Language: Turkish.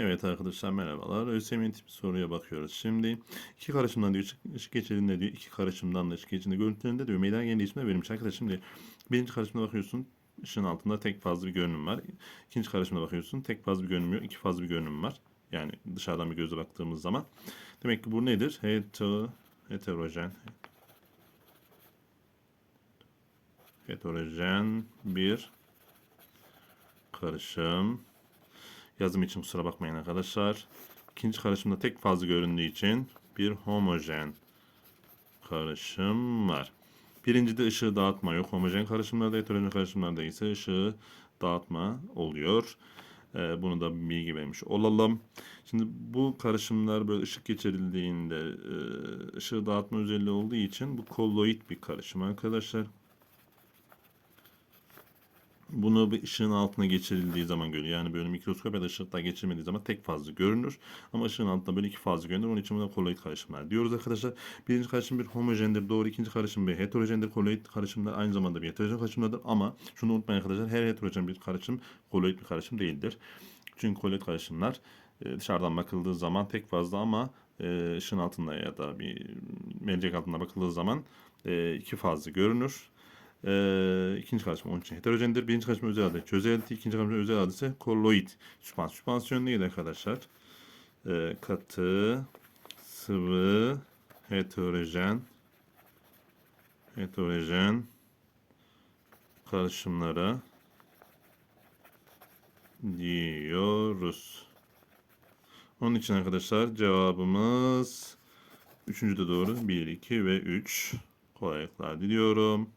Evet arkadaşlar merhabalar. ÖSYM tipi soruya bakıyoruz. Şimdi iki karışımdan diyor ışık geçirdiğinde diyor iki karışımdan da ışık geçirdiğinde görüntülerinde diyor meydana gelen değişimler verilmiş. Arkadaşlar şimdi birinci karışımda bakıyorsun ışığın altında tek fazla bir görünüm var. İkinci karışımda bakıyorsun tek fazla bir görünüm yok. iki fazla bir görünüm var. Yani dışarıdan bir gözle baktığımız zaman. Demek ki bu nedir? Heto, heterojen. Heterojen bir karışım. Yazım için kusura bakmayın arkadaşlar. İkinci karışımda tek fazla göründüğü için bir homojen karışım var. Birincide ışığı dağıtma yok. Homojen karışımlarda, heterojen karışımlarda ise ışığı dağıtma oluyor. Ee, bunu da bir bilgi vermiş olalım. Şimdi bu karışımlar böyle ışık geçirildiğinde e, ışığı dağıtma özelliği olduğu için bu kolloid bir karışım arkadaşlar. Bunu bir ışığın altına geçirildiği zaman görüyor. Yani böyle mikroskop ya da ışıkta geçirmediği zaman tek fazla görünür. Ama ışığın altında böyle iki fazla görünür. Onun için buna kolloid karışımlar diyoruz arkadaşlar. Birinci karışım bir homojendir. Doğru. ikinci karışım bir heterojendir. Kolloid karışımlar aynı zamanda bir heterojen karışımlardır. Ama şunu unutmayın arkadaşlar. Her heterojen bir karışım kolloid bir karışım değildir. Çünkü kolloid karışımlar e, dışarıdan bakıldığı zaman tek fazla ama e, ışığın altında ya da bir mercek altında bakıldığı zaman e, iki fazla görünür. Ee, ikinci karışım onun için heterojendir. Birinci karışım özel adı çözelti. ikinci karışım özel adı ise kolloid. Süspans. Süspansiyon neydi arkadaşlar? Ee, katı, sıvı, heterojen, heterojen karışımlara diyoruz. Onun için arkadaşlar cevabımız üçüncü de doğru. 1, 2 ve 3. Kolaylıklar diliyorum.